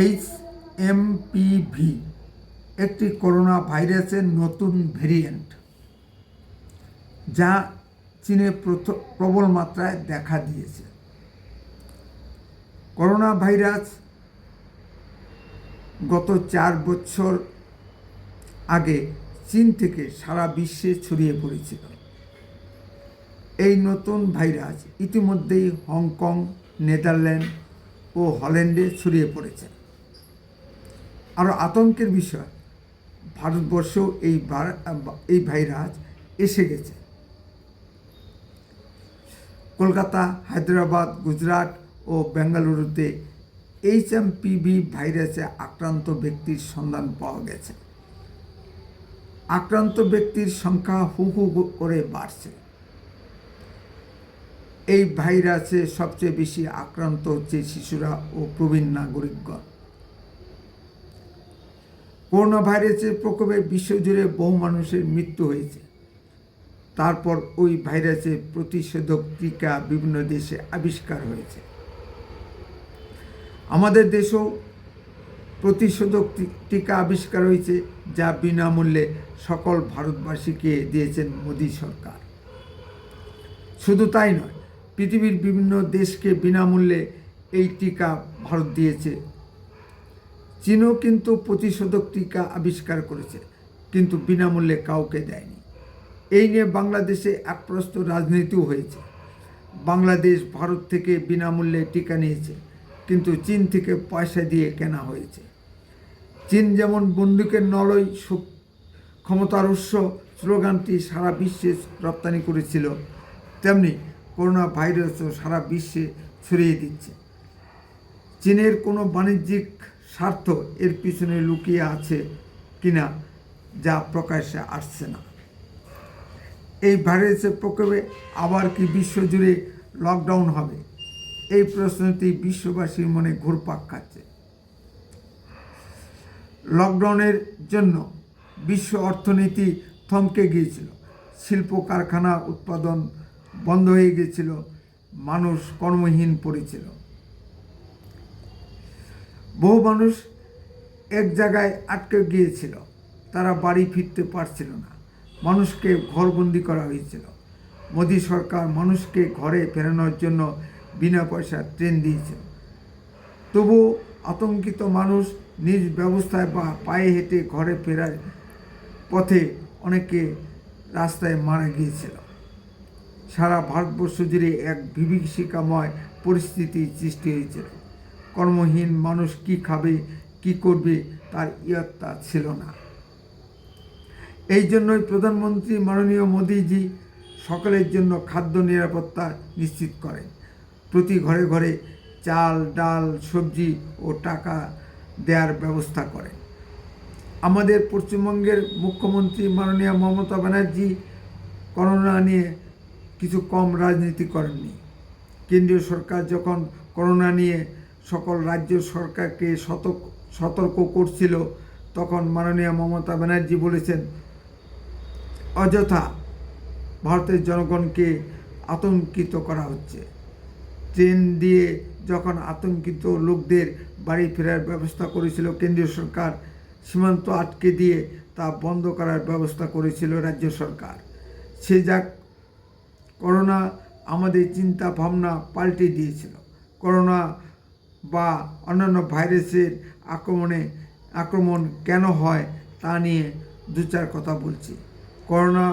H MPV একটি corona ভাইরাসের নতুন ভেরিয়েন্ট, যা চীনে প্রবল মাত্রায় দেখা দিয়েছে। করোনা ভাইরাস গত চার বছর আগে চীন থেকে সারা বিশ্বে ছড়িয়ে পড়েছিল। এই নতুন ভাইরাস ইতিমধ্যেই হংকং, নেদারল্যান্ড ও হল্যান্ডে ছড়িয়ে পড়েছে। আরও আতঙ্কের বিষয়, ভারতবর্ষেও এই এই ভাইরাস এসে গেছে। কলকাতা, হায়দ্রাবাদ, গুজরাট ও বেঙ্গালুরুতে এইচ এম এইচএমপিভি ভাইরাসে আক্রান্ত ব্যক্তির সন্ধান পাওয়া গেছে। আক্রান্ত ব্যক্তির সংখ্যা হু হু করে বাড়ছে। এই ভাইরাসে সবচেয়ে বেশি আক্রান্ত হচ্ছে শিশুরা ও প্রবীণ নাগরিকগণ। করোনা ভাইরাসের প্রকোপে বিশ্বজুড়ে বহু মানুষের মৃত্যু হয়েছে। তারপর ওই ভাইরাসের প্রতিষেধক টিকা বিভিন্ন দেশে আবিষ্কার হয়েছে। আমাদের দেশেও প্রতিষেধক টিকা আবিষ্কার হয়েছে, যা বিনামূল্যে সকল ভারতবাসীকে দিয়েছেন মোদী সরকার। শুধু তাই নয়, পৃথিবীর বিভিন্ন দেশকে বিনামূল্যে এই টিকা ভারত দিয়েছে চীনও কিন্তু প্রতিষেধক টিকা আবিষ্কার করেছে, কিন্তু বিনামূল্যে কাউকে দেয়নি। এই নিয়ে বাংলাদেশে একপ্রস্ত রাজনীতিও হয়েছে। বাংলাদেশ ভারত থেকে বিনামূল্যে টিকা নিয়েছে, কিন্তু চীন থেকে পয়সা দিয়ে কেনা হয়েছে। চীন যেমন বন্দুকের নলই ক্ষমতার উৎস স্লোগানটি সারা বিশ্বে রপ্তানি করেছিল, তেমনি করোনা ভাইরাসও সারা বিশ্বে ছড়িয়ে দিচ্ছে। চীনের কোনো বাণিজ্যিক স্বার্থ এর পিছনে লুকিয়ে আছে কিনা যা প্রকাশ্যে আসছে না। এই ভাইরাসের প্রকোপে আবার কি বিশ্বজুড়ে লকডাউন হবে? এই প্রশ্নটি বিশ্ববাসীর মনে ঘুরপাক খাচ্ছে। লকডাউনের জন্য বিশ্ব অর্থনীতি থমকে গিয়েছিল। শিল্প কারখানা উৎপাদন বন্ধ হয়ে গিয়েছিল। মানুষ কর্মহীন পড়েছিল। বহু মানুষ এক জায়গায় আটকে গিয়েছিল। তারা বাড়ি ফিরতে পারছিল না। মানুষকে ঘরবন্দি করা হয়েছিল। মোদী সরকার মানুষকে ঘরে ফেরানোর জন্য বিনা পয়সা ট্রেন দিয়েছিল। তবু আতঙ্কিত মানুষ নিজ ব্যবস্থায় বা পায়ে হেঁটে ঘরে ফেরার পথে অনেকে রাস্তায় মারা গিয়েছিল। সারা ভারতবর্ষ জুড়ে এক বিভীষিকাময় পরিস্থিতি সৃষ্টি হয়েছিল। কর্মহীন মানুষ কি খাবে, কি করবে তার ইয়ত্তা ছিল না। এই জন্যই প্রধানমন্ত্রী মাননীয় মোদীজি সকলের জন্য খাদ্য নিরাপত্তা নিশ্চিত করেন। প্রতি ঘরে ঘরে চাল, ডাল, সবজি ও টাকা দেওয়ার ব্যবস্থা করেন। আমাদের পশ্চিমবঙ্গের মুখ্যমন্ত্রী মাননীয় মমতা ব্যানার্জি করোনা নিয়ে কিছু কম রাজনীতি করেননি। কেন্দ্রীয় সরকার যখন করোনা নিয়ে সকল রাজ্য সরকারকে সতর্ক সতর্ক করছিল। তখন মাননীয় মমতা ব্যানার্জি বলেছেন, অযথা ভারতের জনগণকে আতঙ্কিত করা হচ্ছে। ট্রেন দিয়ে যখন আতঙ্কিত লোকদের বাড়ি ফেরার ব্যবস্থা করেছিল কেন্দ্রীয় সরকার, সীমান্ত আটকে দিয়ে তা বন্ধ করার ব্যবস্থা করেছিল রাজ্য সরকার। সে যাক করোনা আমাদের চিন্তা ভাবনা পাল্টে দিয়েছিল। করোনা বা অন্যান্য ভাইরাসের আক্রমণে, আক্রমণ কেন হয় তা নিয়ে দু চার কথা বলছি। করোনা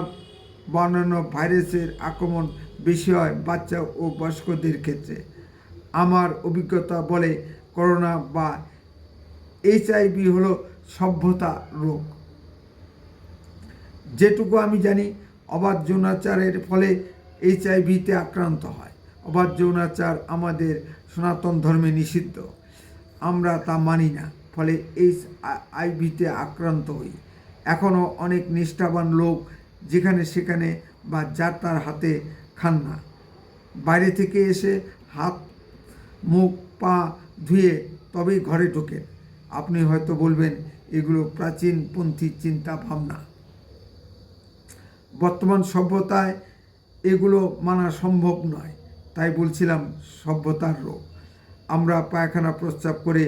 বা অন্যান্য ভাইরাসের আক্রমণ বেশি হয় বাচ্চা ও বয়স্কদের ক্ষেত্রে। আমার অভিজ্ঞতা বলে করোনা বা এইচআইভি হলো সভ্যতা রোগ। যেটুকু আমি জানি, অবাধ যৌনাচারের ফলে এইচআইভিতে আক্রান্ত হয়। অবাধ যৌনাচার আমাদের সনাতন ধর্মে নিষিদ্ধ। আমরা তা মানি না, ফলে এইচ আইভিতে আক্রান্ত হই। এখনও অনেক নিষ্ঠাবান লোক যেখানে সেখানে বা যার তার হাতে খান না। বাইরে থেকে এসে হাত, মুখ, পা ধুয়ে তবেই ঘরে ঢোকেন। আপনি হয়তো বলবেন, এগুলো প্রাচীনপন্থী চিন্তা ভাবনা। বর্তমান সভ্যতায় এগুলো মানা সম্ভব নয়। তাই বলছিলাম, সভ্যতার রোগ। আমরা পায়খানা প্রস্রাব করে,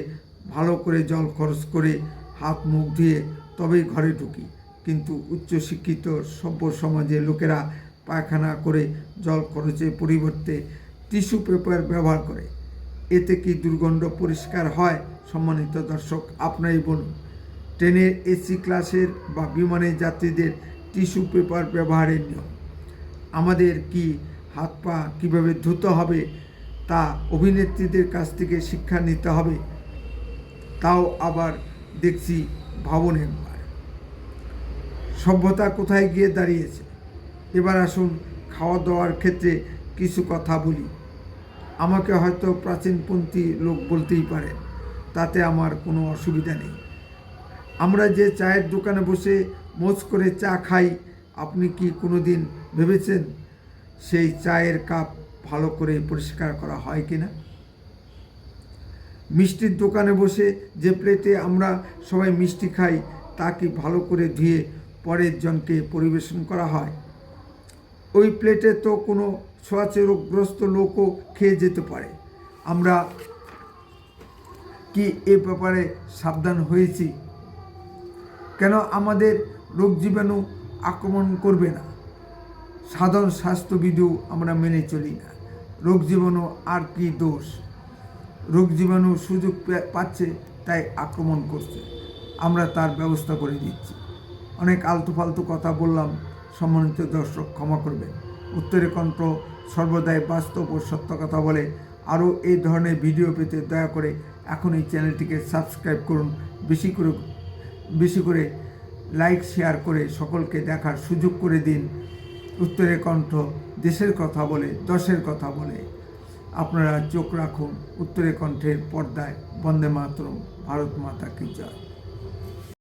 ভালো করে জল খরচ করে, হাত মুখ ধুয়ে তবেই ঘরে ঢুকি। কিন্তু উচ্চশিক্ষিত সভ্য সমাজে লোকেরা পায়খানা করে জল খরচের পরিবর্তে টিস্যু পেপার ব্যবহার করে। এতে কি দুর্গন্ধ পরিষ্কার হয়? সম্মানিত দর্শক আপনারই বলুন। ট্রেনের এসি ক্লাসের বা বিমানের যাত্রীদের টিস্যু পেপার ব্যবহারের নিয়ম। আমাদের কি হাত পা কীভাবে ধুতে হবে তা অভিনেত্রীদের কাছ থেকে শিক্ষা নিতে হবে। তাও আবার দেখছি ভাবন একবার সভ্যতা কোথায় গিয়ে দাঁড়িয়েছে? এবার আসুন খাওয়া দাওয়ার ক্ষেত্রে কিছু কথা বলি। আমাকে হয়তো প্রাচীনপন্থী লোক বলতেই পারে, তাতে আমার কোনো অসুবিধা নেই। আমরা যে চায়ের দোকানে বসে মোজ করে চা খাই, আপনি কি কোনো দিন ভেবেছেন? সেই চায়ের কাপ ভালো করে পরিষ্কার করা হয় কি না মিষ্টির দোকানে বসে যে প্লেটে আমরা সবাই মিষ্টি খাই, তা কি ভালো করে ধুয়ে পরের জনকে পরিবেশন করা হয়? ওই প্লেটে তো কোনো ছোঁয়াচে রোগগ্রস্ত লোকও খেয়ে যেতে পারে। আমরা কি এ ব্যাপারে সাবধান হয়েছি? কেন আমাদের রোগ জীবাণু আক্রমণ করবে না? সাধারণ স্বাস্থ্যবিধিও আমরা মেনে চলি না। রোগ জীবাণু আর কি দোষ? রোগ জীবাণু সুযোগ পাচ্ছে, তাই আক্রমণ করছে। আমরা তার ব্যবস্থা করে দিচ্ছি। অনেক আলতু ফালতু কথা বললাম। সম্মানিত দর্শক, ক্ষমা করবেন। উত্তরে কণ্ঠ সর্বদাই বাস্তব ও সত্য কথা বলে। আরও এই ধরনের ভিডিও পেতে দয়া করে এখন এই চ্যানেলটিকে সাবস্ক্রাইব করুন। বেশি করে বেশি করে লাইক, শেয়ার করে সকলকে দেখার সুযোগ করে দিন। উত্তরের কণ্ঠ দেশের কথা বলে, দশের কথা বলে। আপনারা চোখ রাখুন, উত্তরের কণ্ঠের পর্দায় বন্দে মাতরম ভারত মাতা কি জয়।